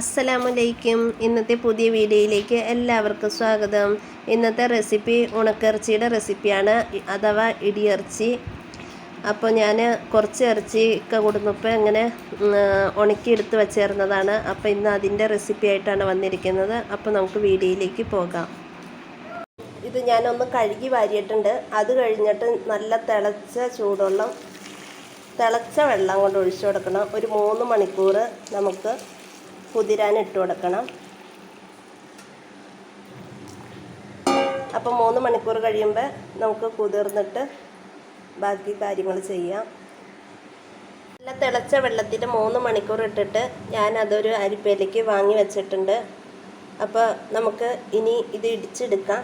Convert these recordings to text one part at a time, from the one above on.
അസ്സലാമലൈക്കും. ഇന്നത്തെ പുതിയ വീഡിയോയിലേക്ക് എല്ലാവർക്കും സ്വാഗതം. ഇന്നത്തെ റെസിപ്പി ഉണക്കിറച്ചിയുടെ റെസിപ്പിയാണ് അഥവാ ഇടിയിറച്ചി. അപ്പോൾ ഞാൻ കുറച്ച് ഇറച്ചി ഒക്കെ കൊടുന്നപ്പോൾ ഇങ്ങനെ ഉണക്കിയെടുത്ത് വെച്ചേർന്നതാണ് അപ്പോൾ ഇന്ന് അതിന്റെ റെസിപ്പി ആയിട്ടാണ് വന്നിരിക്കുന്നത്. അപ്പോൾ നമുക്ക് വീഡിയോയിലേക്ക് പോകാം. ഇത് ഞാനൊന്ന് കഴുകി വാരിയിട്ടുണ്ട്. അത് കഴിഞ്ഞിട്ട് നല്ല തിളച്ച ചൂടുവെള്ളം തിളച്ച വെള്ളം കൊണ്ട് ഒഴിച്ചു കൊടുക്കണം. ഒരു മൂന്ന് മണിക്കൂർ നമുക്ക് കുതിരാൻ ഇട്ട് കൊടുക്കണം. അപ്പോൾ മൂന്ന് മണിക്കൂർ കഴിയുമ്പോൾ നമുക്ക് കുതിർന്നിട്ട് ബാക്കി കാര്യങ്ങൾ ചെയ്യാം. നല്ല തിളച്ച വെള്ളത്തിൽ മൂന്ന് മണിക്കൂർ ഇട്ടിട്ട് ഞാൻ അതൊരു അരിപ്പയിലേക്ക് വാങ്ങി വെച്ചിട്ടുണ്ട്. അപ്പോൾ നമുക്ക് ഇനി ഇത് ഇടിച്ചെടുക്കാം.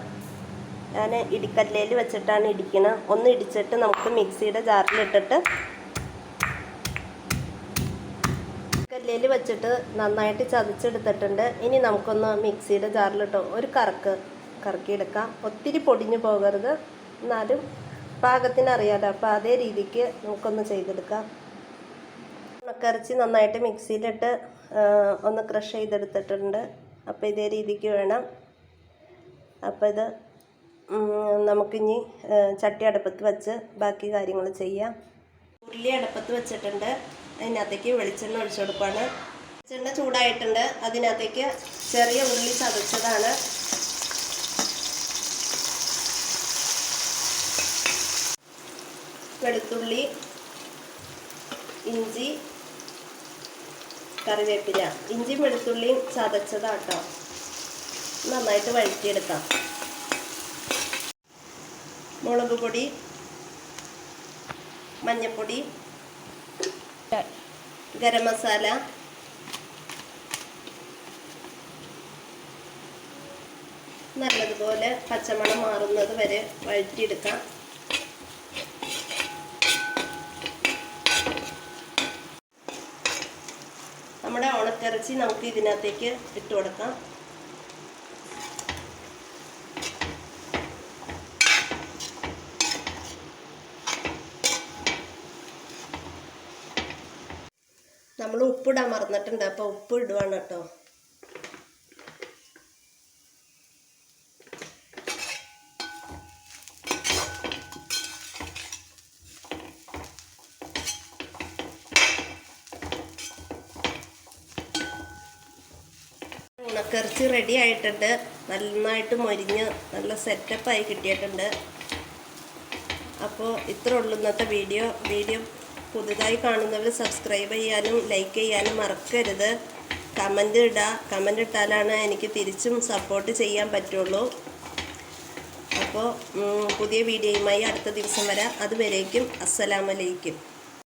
ഞാൻ ഇടിക്കല്ലേൽ വെച്ചിട്ടാണ് ഇടിക്കുന്നത് ഒന്ന് ഇടിച്ചിട്ട് നമുക്ക് മിക്സിയുടെ ജാറിലിട്ടിട്ട് കല്ലേൽ വെച്ചിട്ട് നന്നായിട്ട് ചതച്ചെടുത്തിട്ടുണ്ട്. ഇനി നമുക്കൊന്ന് മിക്സിയുടെ ജാറിലിട്ട് ഒരു കറക്ക് കറക്കിയെടുക്കാം ഒത്തിരി പൊടിഞ്ഞു പോകരുത്. എന്നാലും പാകത്തിന് അറിയാലോ. അപ്പോൾ അതേ രീതിക്ക് നമുക്കൊന്ന് ചെയ്തെടുക്കാം. ഉണക്കരച്ചി നന്നായിട്ട് മിക്സിയിലിട്ട് ഒന്ന് ക്രഷ് ചെയ്തെടുത്തിട്ടുണ്ട്. അപ്പോൾ ഇതേ രീതിക്ക് വേണം. അപ്പോൾ ഇത് നമുക്കിനി ചട്ടി അടുപ്പത്ത് വെച്ച് ബാക്കി കാര്യങ്ങൾ ചെയ്യാം. ഉരുളി അടുപ്പത്ത് വെച്ചിട്ടുണ്ട്. അതിനകത്തേക്ക് വെളിച്ചെണ്ണ ഒഴിച്ചു കൊടുക്കുകയാണ് വെളിച്ചെണ്ണ ചൂടായിട്ടുണ്ട്. അതിനകത്തേക്ക് ചെറിയ ഉള്ളി ചതച്ചതാണ്. വെളുത്തുള്ളി ഇഞ്ചി കറിവേപ്പില. ഇഞ്ചി വെളുത്തുള്ളിയും ചതച്ചതാട്ടോ നന്നായിട്ട് വഴറ്റിയെടുക്കാം. മുളക് പൊടി മഞ്ഞൾപ്പൊടി ഗരം മസാല. നല്ലതുപോലെ പച്ചമണം മാറുന്നത് വരെ വഴറ്റിയെടുക്കാം. നമ്മുടെ ഉണക്കിറച്ചി നമുക്ക് ഇതിനകത്തേക്ക് ഇട്ട് കൊടുക്കാം നമ്മൾ ഉപ്പിടാൻ മറന്നിട്ടുണ്ട്. അപ്പോൾ ഉപ്പ് ഇടുവാണ് കേട്ടോ. ഉണക്കിറച്ചി റെഡി ആയിട്ടുണ്ട്. നന്നായിട്ട് മൊരിഞ്ഞ് നല്ല സെറ്റപ്പായി കിട്ടിയിട്ടുണ്ട്. അപ്പോൾ ഇത്ര ഉള്ളൂ ഇന്നത്തെ വീഡിയോ വീഡിയോ പുതുതായി കാണുന്നവർ സബ്സ്ക്രൈബ് ചെയ്യാനും ലൈക്ക് ചെയ്യാനും മറക്കരുത്. കമന്റ് ഇടുക കമന്റ് ഇട്ടാലാണ് എനിക്ക് തിരിച്ചും സപ്പോർട്ട് ചെയ്യാൻ പറ്റുള്ളൂ. അപ്പോൾ പുതിയ വീഡിയോയുമായി അടുത്ത ദിവസം വരാം. അതുവരേക്കും അസ്സലാമലൈക്കും